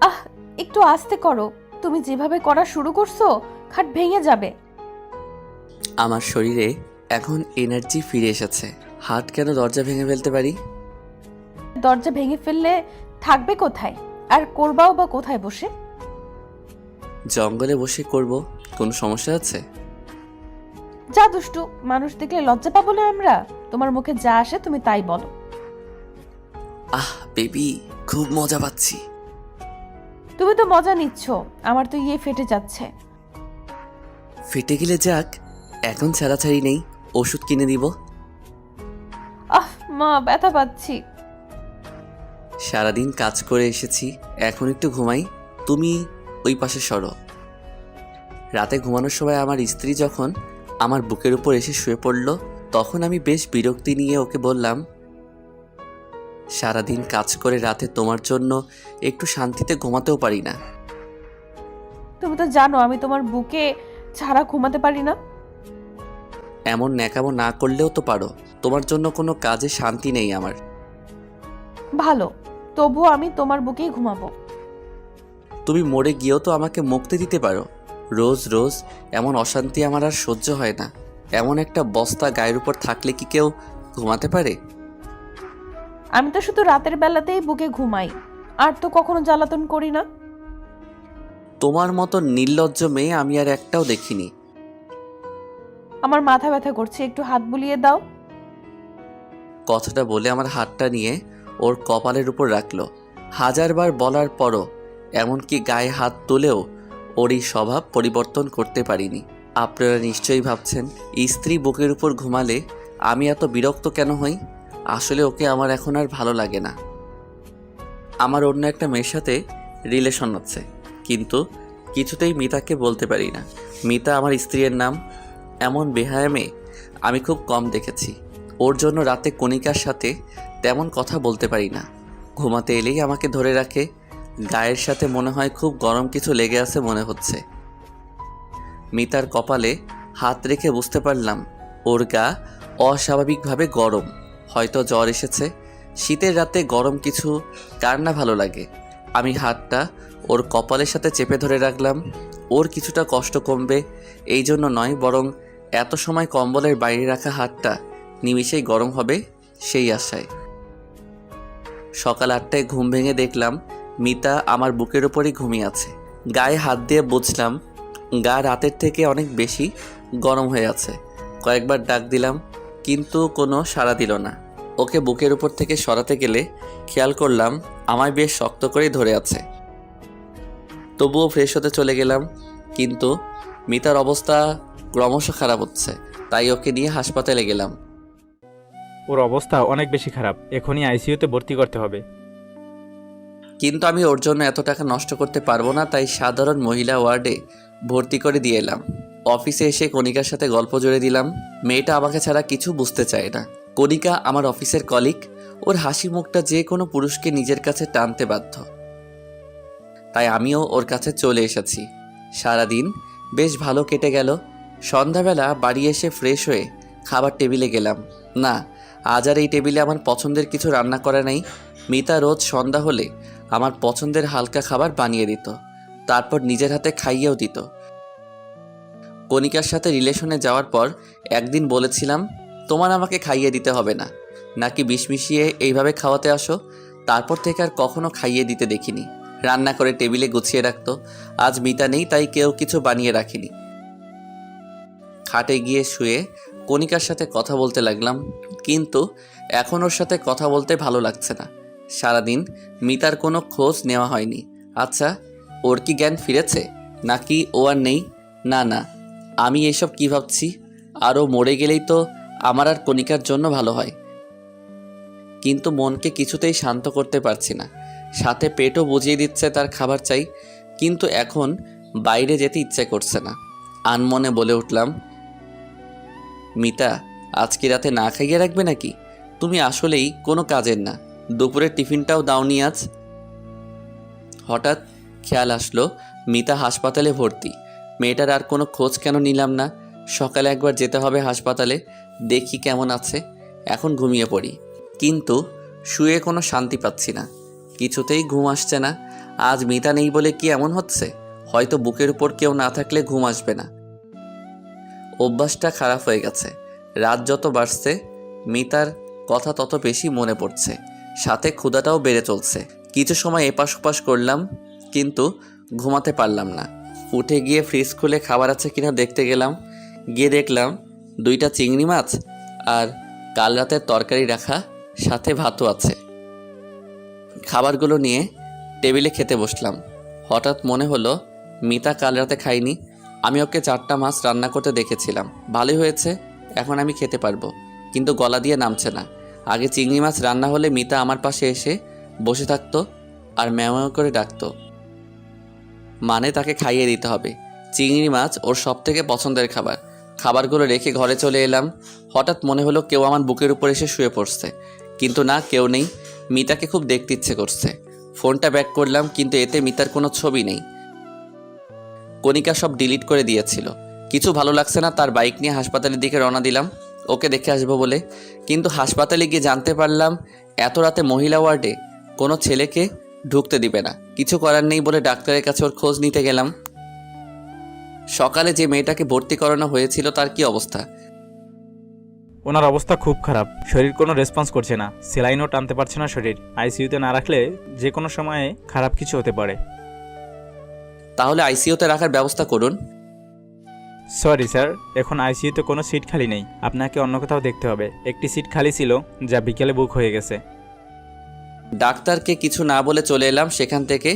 আহ একটু আস্তে করো। তুমি যেভাবে করা শুরু করছ খাট ভেঙে যাবে। আমার শরীরে এখন এনার্জি ফিরে এসেছে। হাত কেন দরজা ভেঙে ফেলতে পারি? দরজা ভেঙে ফেললে থাকবে কোথায়? আর করবাও বা কোথায় বসে? জঙ্গলে বসে করব কোনো সমস্যা আছে? যা দুষ্টু মানুষ দেখলে লজ্জা পাবো না আমরা। তোমার মুখে যা আসে তুমি তাই বলো। আহ বেবি খুব মজা পাচ্ছি। তুমি তো মজা নিচ্ছ। আমার তো ইয়ে ফেটে যাচ্ছে। ফেটে গেলে যাক এখন ছাড়াছাড়ি নেই ওষুধ কিনে দিব। আহ মা ব্যথা পাচ্ছি। সারাদিন কাজ করে এসেছি এখন একটু ঘুমাই। তুমি ওই পাশে সরো। রাতে ঘুমানোর সময় আমার স্ত্রী যখন আমার বুকের উপর এসে শুয়ে পড়ল তখন আমি বেশ বিরক্তি নিয়ে ওকে বললাম সারাদিন কাজ করে রাতে তোমার জন্য একটু শান্তিতে ঘুমাতেও পারি না। তুমি তো জানো আমি তোমার বুকে ছাড়া ঘুমাতে পারি না। এমন ন্যাকামো না করলেও তো পারো তোমার জন্য কোনো কাজে শান্তি নেই আমার। ভালো তবুও আমি তোমার বুকেই ঘুমাবো। তুমি মরে গিয়েও তো আমাকে মুক্তি দিতে পারো। রোজ রোজ এমন অশান্তি আমার আর সহ্য হয় না। এমন একটা বস্তা গায়ের উপর থাকলে কি কেউ ঘুমাতে পারে? আমি তো শুধু রাতের বেলাতেই বুকে ঘুমাই। আর তো কখনো জ্বালাতন করি না। তোমার মতো নির্লজ্জ মেয়ে আমি আর একটাও দেখিনি। আমার মাথা ব্যথা করছে একটু হাত বুলিয়ে দাও। কথাটা বলে আমার হাতটা নিয়ে ওর কপালের উপর রাখল। হাজারবার বলার পরও এমনকি গায়ে হাত তুলেও ওর এই স্বভাব পরিবর্তন করতে পারিনি। আপনারা নিশ্চয়ই ভাবছেন স্ত্রী বুকের উপর ঘুমালে আমি এত বিরক্ত কেন হই? আসলে ওকে আমার এখন আর ভালো লাগে না। আমার অন্য একটা মেয়ের সাথে রিলেশন আছে কিন্তু কিছুতেই মিতাকে বলতে পারি না। মিতা আমার স্ত্রীর নাম, এমন বেহায়া মেয়ে আমি খুব কম দেখেছি। ওর জন্য রাতে কণিকার সাথে তেমন কথা বলতে পারি না। ঘুমাতে এলেই আমাকে ধরে রাখে, গায়ের সাথে মনে হয় খুব গরম কিছু লেগে আছে মনে হচ্ছে। মিতার কপালে হাত রেখে বুঝতে পারলাম, ওর গা অস্বাভাবিকভাবে গরম। হয়তো জ্বর এসেছে। শীতের রাতে গরম কিছু কার না ভালো লাগে। আমি হাতটা ওর কপালের সাথে চেপে ধরে রাখলাম। ওর কিছুটা কষ্ট কমবে, এই জন্য নয় বরং এত সময় কম্বলের বাইরে রাখা হাতটা নিমিষেই গরম হবে সেই আশায়। সকাল আটটায় ঘুম ভেঙে দেখলাম মিতা আমার বুকের ওপরই ঘুমিয়ে আছে। গায়ে হাত দিয়ে বুঝলাম, গা রাতের থেকে অনেক বেশি গরম হয়ে আছে। কয়েকবার ডাক দিলাম কিন্তু কোনো সাড়া দিল না। ওকে বুকের উপর থেকে সরাতে গেলে খেয়াল করলাম আমায় বেশ শক্ত করেই ধরে আছে। তবুও ফ্রেশ হতে চলে গেলাম কিন্তু মিতার অবস্থা ক্রমশ খারাপ হচ্ছে তাই ওকে নিয়ে হাসপাতালে গেলাম। ওর অবস্থা অনেক বেশি খারাপ এখনই আইসিইউতে ভর্তি করতে হবে। কিন্তু আমি ওর জন্য এত টাকা নষ্ট করতে পারব না তাই সাধারণ মহিলা ওয়ার্ডে ভর্তি করে দিয়ে এলাম। অফিসে এসে কণিকার সাথে গল্প জুড়ে দিলাম। মেয়েটা আমাকে ছাড়া কিছু বুঝতে চায় না। কণিকা আমার অফিসের কলিগ। ওর হাসি মুখটা যে কোনো পুরুষকে নিজের কাছে টানতে বাধ্য। তাই আমিও ওর কাছে চলে এসেছি। সারাদিন বেশ ভালো কেটে গেল। সন্ধ্যাবেলা বাড়ি এসে ফ্রেশ হয়ে খাবার টেবিলে গেলাম। না, আজ আর এই টেবিলে আমার পছন্দের কিছু রান্না করা নেই। মিতা রোজ সন্ধ্যা হলে আমার পছন্দের হালকা খাবার বানিয়ে দিত। তারপর নিজের হাতে খাইয়েও দিত। কণিকার সাথে রিলেশনে যাওয়ার পর একদিন বলেছিলাম, তোমার আমাকে খাইয়ে দিতে হবে না। নাকি বিষ মিশিয়ে এইভাবে খাওয়াতে আসো? তারপর থেকে আর কখনো খাইয়ে দিতে দেখিনি। রান্না করে টেবিলে গুছিয়ে রাখতো। আজ মিতা নেই, তাই কেউ কিছু বানিয়ে রাখিনি। খাটে গিয়ে শুয়ে কণিকার সাথে কথা বলতে লাগলাম, কিন্তু এখন ওর সাথে কথা বলতে ভালো লাগছে না। সারাদিন মিতার কোনো খোঁজ নেওয়া হয়নি। আচ্ছা ওর কি জ্ঞান ফিরেছে? নাকি ও আর নেই? না না। আমি এসব কি ভাবছি? আরও মরে গেলেই তো আমার আর কণিকার জন্য ভালো হয়। কিন্তু মনকে কিছুতেই শান্ত করতে পারছি না। সাথে পেটও বুঝিয়ে দিচ্ছে তার খাবার চাই, কিন্তু এখন বাইরে যেতে ইচ্ছে করছে না। আনমনে বলে উঠলাম, মিতা, আজকে রাতে না খাইয়ে রাখবে নাকি? তুমি আসলেই কোনো কাজের না। দুপুরের টিফিনটাও দাওনি আজ। হঠাৎ খেয়াল আসলো, মিতা হাসপাতালে ভর্তি। মেয়েটার আর কোনো খোঁজ কেন নিলাম না? সকালে একবার যেতে হবে হাসপাতালে, দেখি কেমন আছে। এখন ঘুমিয়ে পড়ি। কিন্তু শুয়ে কোনো শান্তি পাচ্ছি না। কিছুতেই ঘুম আসছে না। আজ মিতা নেই বলে কি এমন হচ্ছে? হয়তো বুকের উপর কেউ না থাকলে ঘুম আসবে না। অভ্যাসটা খারাপ হয়ে গেছে। রাত যত বাড়ছে, মিতার কথা তত বেশি মনে পড়ছে। সাথে ক্ষুধাটাও বেড়ে চলছে। কিছু সময় এপাশ ওপাশ করলাম, কিন্তু ঘুমাতে পারলাম না। উঠে গিয়ে ফ্রিজ খুলে খাবার আছে কিনা দেখতে গেলাম। গিয়ে দেখলাম দুইটা চিংড়ি মাছ আর কাল রাতের তরকারি রাখা, সাথে ভাতও আছে। খাবারগুলো নিয়ে টেবিলে খেতে বসলাম। হঠাৎ মনে হলো, মিতা কাল রাতে খাইনি আমি ওকে চারটা মাছ রান্না করতে দেখেছিলাম। ভালোই হয়েছে, এখন আমি খেতে পারব। কিন্তু গলা দিয়ে নামছে না। আগে চিংড়ি মাছ রান্না হলে মিতা আমার পাশে এসে বসে থাকতো আর ম্যাও করে ডাকতো। মানে তাকে খাইয়ে দিতে হবে। চিংড়ি মাছ ওর সব থেকে পছন্দের খাবার। খাবারগুলো রেখে ঘরে চলে এলাম। হঠাৎ মনে হলো কেউ আমার বুকের উপর এসে শুয়ে পড়ছে। কিন্তু না, কেউ নেই। মিতাকে খুব দেখতে ইচ্ছে করছে। ফোনটা ব্যাক করলাম, কিন্তু এতে মিতার কোনো ছবি নেই। কণিকা সব ডিলিট করে দিয়েছিল। কিছু ভালো লাগছে না, তার বাইক নিয়ে হাসপাতালের দিকে রওনা দিলাম। ওকে দেখে আসব বলে। কিন্তু হাসপাতালে গিয়ে জানতে পারলাম, এত রাতে মহিলা ওয়ার্ডে কোনো ছেলেকে ঢুকতে দিবে না। কিছু করার নেই বলে ডাক্তারের কাছে ওর খোঁজ নিতে গেলাম। সকালে যে মেয়েটাকে ভর্তি করানো হয়েছিল তার কি অবস্থা? ওনার অবস্থা খুব খারাপ। শরীর কোনো রেসপন্স করছে না। সেলাইনও টানতে পারছে না শরীর। আইসিইউতে না রাখলে যে কোনো সময়ে খারাপ কিছু হতে পারে। তাহলে আইসিইউতে রাখার ব্যবস্থা করুন। সরি স্যার এখন আইসিইউতে কোনো সিট খালি নেই। আপনাকে অন্য কোথাও দেখতে হবে। একটি সিট খালি ছিল যা বিকেলে বুক হয়ে গেছে। ডাক্তারকে কিছু না বলে চলে এলাম। সেখান থেকে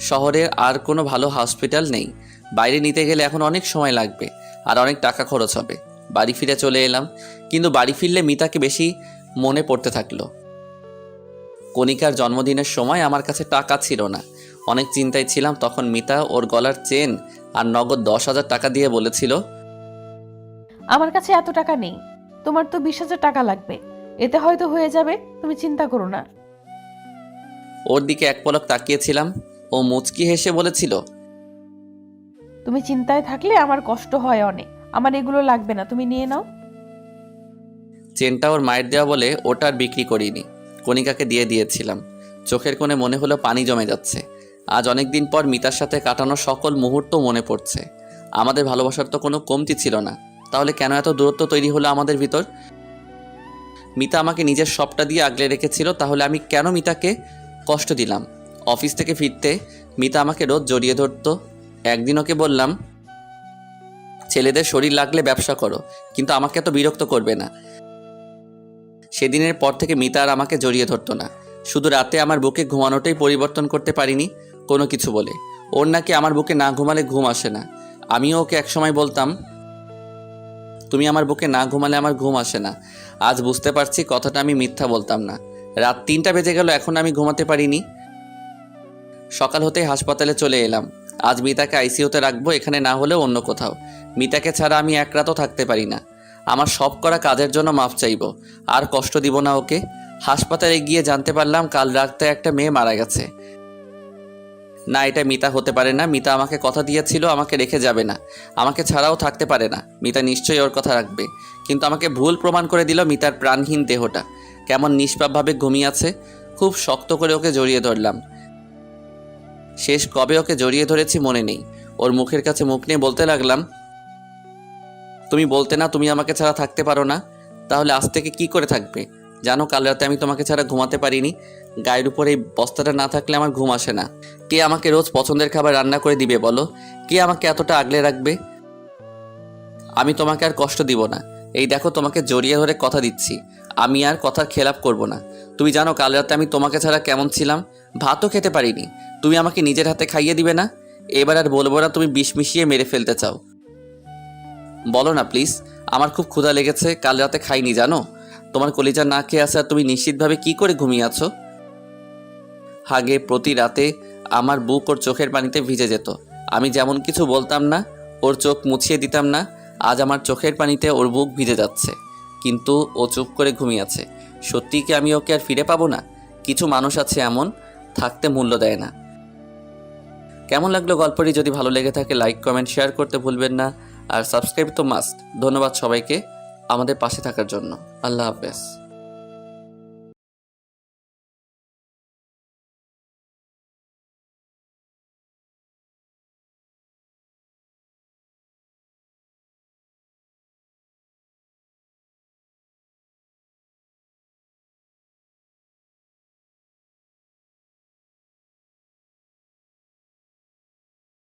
শহরে আর কোনো ভালো হসপিটাল নেই। বাইরে নিতে গেলে এখন অনেক সময় লাগবে আর অনেক টাকা খরচ হবে। বাড়ি ফিরে চলে এলাম, কিন্তু বাড়ি ফিরলে মিতাকে বেশি মনে পড়তে থাকল। কণিকার জন্মদিনের সময় আমার কাছে টাকা ছিল না। অনেক চিন্তায় ছিলাম, তখন মিতা ওর গলার চেন আর নগদ দশ হাজার টাকা দিয়ে বলেছিল, আমার কাছে এত টাকা নেই। তোমার তো বিশ হাজার টাকা লাগবে। এতে হয়তো হয়ে যাবে, তুমি চিন্তা করো না। ওর দিকে এক পলক তাকিয়েছিলাম ও মুচকি হেসে বলেছিল তুমি চিন্তায় থাকলে আমার কষ্ট হয় অনেক। আমার এগুলো লাগবে না তুমি নিয়ে নাও। চেনটা ওর মায়ের দেওয়া বলে ওটা আর বিক্রি করিনি। কণিকাকে দিয়ে দিয়েছিলাম। চোখের কোণে মনে হলো পানি জমে যাচ্ছে। আজ অনেক দিন পর মিতার সাথে কাটানো সকল মুহূর্ত মনে পড়ছে। আমাদের ভালোবাসার তো কোনো কমতি ছিল না। তাহলে কেন এত দূরত্ব তৈরি হলো আমাদের ভিতর? মিতা আমাকে নিজের সবটা দিয়ে আগলে রেখেছিল তাহলে আমি কেন মিতাকে কষ্ট দিলাম। অফিস থেকে ফিরতে মিতা আমাকে রোজ জড়িয়ে ধরতো। একদিন ওকে বললাম, ছেলেদের শরীর লাগলে ব্যবসা করো, কিন্তু আমাকে এত বিরক্ত করবে না। সেদিনের পর থেকে মিতা আর আমাকে জড়িয়ে ধরতো না। শুধু রাতে আমার বুকে ঘুমানোটাই পরিবর্তন করতে পারিনি, কোনো কিছু বলে। ওর নাকি আমার বুকে না ঘুমালে ঘুম আসে না। আমিও ওকে একসময় বলতাম, তুমি আমার বুকে না ঘুমালে আমার ঘুম আসে না। আজ বুঝতে পারছি কথাটা আমি মিথ্যা বলতাম না। রাত তিনটা বেজে গেল, এখন আমি ঘুমাতে পারিনি। সকাল হতেই হাসপাতালে চলে এলাম। আজ মিতাকে আইসিইউতে রাখব, এখানে না হলেও অন্য কোথাও। মিতাকে ছাড়া আমি এক রাতও থাকতে পারি না। আমার সব করা কাজের জন্য মাফ চাইব, আর কষ্ট দিব না ওকে। হাসপাতালে গিয়ে জানতে পারলাম, কাল রাতে একটা মেয়ে মারা গেছে। না, এটা মিতা হতে পারে না। মিতা আমাকে কথা দিয়েছিল, আমাকে রেখে যাবে না। আমাকে ছাড়াও থাকতে পারে না। মিতা নিশ্চয়ই ওর কথা রাখবে। কিন্তু আমাকে ভুল প্রমাণ করে দিল মিতার প্রাণহীন দেহটা। কেমন নিষ্পাপভাবে ঘুমিয়ে আছে? খুব শক্ত করে ওকে জড়িয়ে ধরলাম। শেষ কবে ওকে জড়িয়ে ধরেছি মনে নেই। ওর মুখের কাছে মুখ নিয়ে বলতে লাগলাম, তুমি বলতে না, তুমি আমাকে ছাড়া থাকতে পারো না। তাহলে আজ থেকে কি করে থাকবে? জানো, কাল রাতে আমি তোমাকে ছাড়া ঘুমাতে পারিনি। গায়ের উপর এই বস্তাটা না থাকলে আমার ঘুম আসে না। কে আমাকে রোজ পছন্দের খাবার রান্না করে দিবে বলো? কে আমাকে এতটা আগলে রাখবে? আমি তোমাকে আর কষ্ট দিব না। এই দেখো, তোমাকে জড়িয়ে ধরে কথা দিচ্ছি। আমি আর কথার খেলাপ করব না। তুমি জানো কাল রাতে আমি তোমাকে ছাড়া কেমন ছিলাম? ভাতও খেতে পারিনি। তুমি আমাকে নিজের হাতে খাইয়ে দিবে না? এবার আর বলব না তুমি বিষ মিশিয়ে মেরে ফেলতে চাও। বলো না প্লিজ আমার খুব ক্ষুধা লেগেছে, কাল রাতে খাইনি, জানো? তোমার কলিজা না খেয়ে আছে আর তুমি নিশ্চিতভাবে কি করে ঘুমিয়ে আছো? হাগে প্রতি রাতে আমার বুক ওর চোখের পানিতে ভিজে যেত। আমি যেমন কিছু বলতাম না, ওর চোখ মুছিয়ে দিতাম না, আজ আমার চোখের পানিতে ওর বুক ভিজে যাচ্ছে। কিন্তু ও চুপ করে ঘুমিয়ে আছে। সত্যি কি আমি ওকে আর ফিরে পাবো না? কিছু মানুষ আছে এমন, থাকতে মূল্য দেয় না। কেমন লাগল গল্পটি? যদি ভালো লেগে থাকে লাইক কমেন্ট শেয়ার করতে ভুলবেন না। আর সাবস্ক্রাইব তো মাস্ট ধন্যবাদ সবাইকে আমাদের পাশে থাকার জন্য। আল্লাহ হাফেজ।